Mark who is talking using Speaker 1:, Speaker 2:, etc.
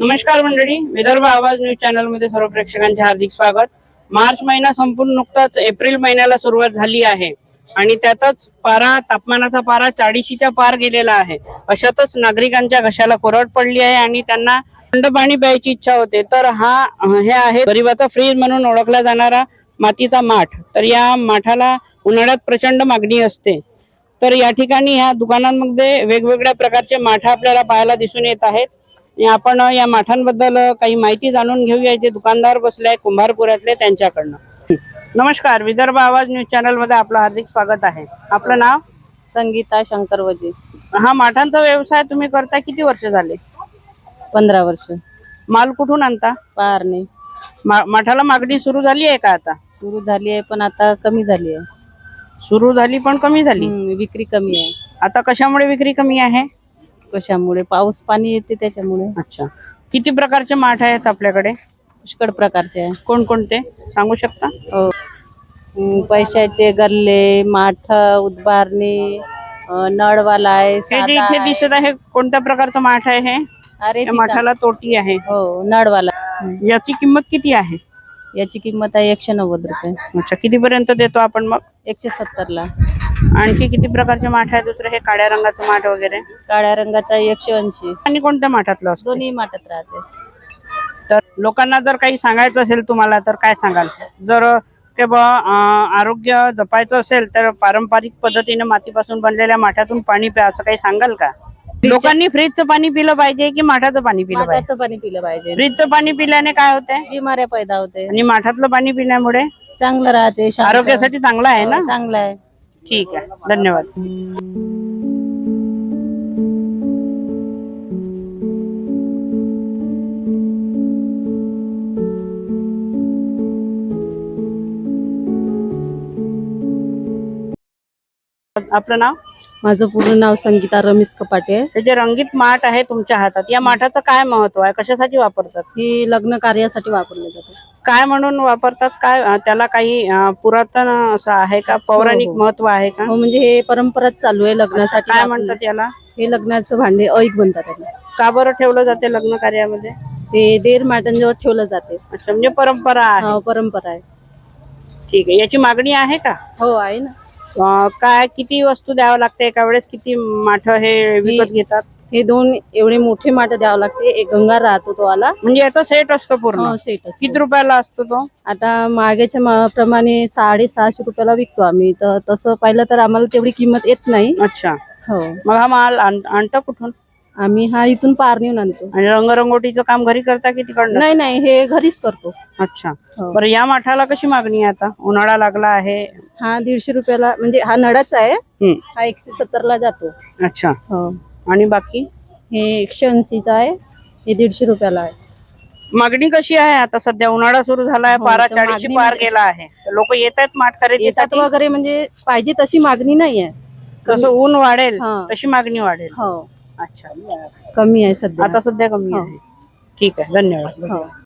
Speaker 1: नमस्कार मंडळी विदर्भ आवाज न्यूज चॅनलमध्ये सर्व प्रेक्षकांचे हार्दिक स्वागत. मार्च महिना संपून नुकताच एप्रिल महिन्याला सुरुवात झाली आहे आणि त्यातच पारा तापमानाचा पारा चाळीशीच्या पार गेलेला आहे. अशातच नागरिकांच्या घशाला कोरड पडली आहे आणि त्यांना थंड पाणी प्यायची इच्छा होते. तर हा हे आहे गरीबाचा फ्रीज म्हणून ओळखला जाणारा मातीचा माठ. तर या माठाला उन्हाळ्यात प्रचंड मागणी असते. तर या ठिकाणी ह्या दुकानांमध्ये वेगवेगळ्या प्रकारचे माठ आपल्याला पाहायला दिसून येत आहेत. आपण या माठांबद्दल काही माहिती जाणून घेऊया. जे दुकानदार बसले आहे कुंभारपुऱ्यातले त्यांच्याकडनं. नमस्कार. विदर्भ आवाज न्यूज चॅनलमध्ये आपलं हार्दिक स्वागत आहे. आपलं नाव?
Speaker 2: संगीता शंकर वजे
Speaker 1: हा माठांचा व्यवसाय तुम्ही करता किती वर्ष झाले?
Speaker 2: पंधरा वर्ष.
Speaker 1: माल कुठून आणता?
Speaker 2: पारणे
Speaker 1: मा- माठाला मागणी सुरू झाली आहे का आता?
Speaker 2: सुरू झाली आहे पण आता कमी झाली आहे.
Speaker 1: सुरू झाली पण कमी झाली?
Speaker 2: हम्म, विक्री कमी आहे.
Speaker 1: आता कशामुळे विक्री कमी आहे?
Speaker 2: कशामुळे? पाऊस पाणी येते त्याच्यामुळे.
Speaker 1: अच्छा. किती प्रकारचे माठ आहेत आपल्याकडे?
Speaker 2: पुष्कळ प्रकारचे आहे.
Speaker 1: कोणकोणते? सांगू शकता?
Speaker 2: हो पैशाचे गल्ले माठ उद्बारणे अं, नळवाला आहे
Speaker 1: हे जे
Speaker 2: साधा
Speaker 1: इथे
Speaker 2: आहे.
Speaker 1: दिसत आहे कोणत्या प्रकारचं माठ आहे हे?
Speaker 2: अरे
Speaker 1: या
Speaker 2: तिचा-
Speaker 1: माठाला तोटी आहे.
Speaker 2: हो नळवाला.
Speaker 1: याची किंमत किती आहे?
Speaker 2: याची किंमत आहे एकशे नव्वद रुपये.
Speaker 1: अच्छा किती पर्यंत देतो आपण मग?
Speaker 2: एकशे सत्तर ला
Speaker 1: आणखी किती प्रकारचे माठ आहे? दुसरे हे काळ्या रंगाचं माठ वगैरे?
Speaker 2: काळ्या रंगाचा एकशे ऐंशी.
Speaker 1: आणि कोणत्या माठातलं असतं?
Speaker 2: दोन्ही माठात राहते.
Speaker 1: तर लोकांना जर काही सांगायचं असेल तुम्हाला तर काय सांगाल? जर बुवा, अं, आरोग्य जपायचं असेल तर पारंपरिक पद्धतीने मातीपासून बनलेल्या माठातून पाणी प्या असं काही सांगाल का? लोकांनी फ्रीजचं पाणी पिलं पाहिजे की माठाचं पाणी पिलं पाहिजे?
Speaker 2: माठाचं पाणी पिलं पाहिजे.
Speaker 1: फ्रीजचं पाणी पिल्याने काय होते
Speaker 2: बिमाऱ्या पैदा होते.
Speaker 1: आणि माठातलं पाणी पिण्यामुळे
Speaker 2: चांगलं राहते शांत.
Speaker 1: आरोग्यासाठी चांगलं आहे ना?
Speaker 2: हो, चांगलं आहे.
Speaker 1: ठीक आहे. धन्यवाद. आपलं नाव?
Speaker 2: माझं पूर्ण नाव संगीता रमेश कपाटे. आहे
Speaker 1: हे जे रंगीत माठ आहे तुमच्या हातात या माठाचं काय महत्त्व आहे? कशासाठी वापरतात?
Speaker 2: ही लग्न कार्यासाठी वापरले जाते.
Speaker 1: काय म्हणून वापरतात? काय अं, त्याला काही अं, पुरातन असं आहे का? पौराणिक
Speaker 2: हो.
Speaker 1: महत्त्व आहे का?
Speaker 2: हो म्हणजे हे परंपराच चालू आहे लग्नासाठी
Speaker 1: काय
Speaker 2: वापरले.
Speaker 1: म्हणतात याला?
Speaker 2: हे लग्नाचं भांडे ऐक म्हणतात त्याला
Speaker 1: का बरं ठेवलं जाते लग्न कार्यामध्ये?
Speaker 2: ते देर माटांजवळ ठेवलं जाते.
Speaker 1: अच्छा म्हणजे परंपरा आहे.
Speaker 2: हो, परंपरा आहे.
Speaker 1: ठीक आहे. याची मागणी आहे का?
Speaker 2: हो आहे ना.
Speaker 1: काय किती वस्तू द्यावं लागते? एका वेळेस किती माठ हे विकत घेतात?
Speaker 2: हे दोन एवढे मोठे माठ द्यावं लागते. एक गंगार राहतो तो आला.
Speaker 1: म्हणजे याचा सेट असतो पूर्ण?
Speaker 2: हो सेट
Speaker 1: किती रुपयाला असतो तो?
Speaker 2: आता मागेच्या प्रमाणे साडे सहाशे रुपयाला विकतो आम्ही. तर तसं पाहिलं तर आम्हाला तेवढी किंमत येत नाही.
Speaker 1: अच्छा.
Speaker 2: हो.
Speaker 1: मग हा माल आण- आणता कुठून?
Speaker 2: आम्ही हा इथून पार नेऊन आणतो.
Speaker 1: आणि रंगरंगोटीचं काम घरी करता की तिकडनं?
Speaker 2: नाही नाही हे घरीच करतो.
Speaker 1: अच्छा.
Speaker 2: हो.
Speaker 1: बरं या माठाला कशी मागणी आहे आता? उन्हाळा लागला आहे.
Speaker 2: हा दीडशे रुपयाला म्हणजे हा नळाचा आहे.
Speaker 1: हम्म.
Speaker 2: हा एकशे सत्तर ला जातो.
Speaker 1: अच्छा.
Speaker 2: हो.
Speaker 1: आणि बाकी?
Speaker 2: हे एकशे ऐंशीचा आहे. हे दीडशे रुपयाला आहे.
Speaker 1: मागणी कशी आहे आता? सध्या उन्हाळा सुरू झालाय
Speaker 2: हो,
Speaker 1: पारा
Speaker 2: तर
Speaker 1: चाळीशी पार
Speaker 2: म्हणजे-
Speaker 1: गेला आहे. लोक येत आहेत माठ
Speaker 2: येतात
Speaker 1: खरेदीसाठी
Speaker 2: वगैरे म्हणजे पाहिजे तशी मागणी नाही आहे
Speaker 1: जसं ऊन वाढेल
Speaker 2: हा.
Speaker 1: तशी मागणी वाढेल.
Speaker 2: हो.
Speaker 1: अच्छा.
Speaker 2: कमी आहे सध्या.
Speaker 1: आता सध्या कमी
Speaker 2: हो.
Speaker 1: आहे ठीक आहे. धन्यवाद.
Speaker 2: हो.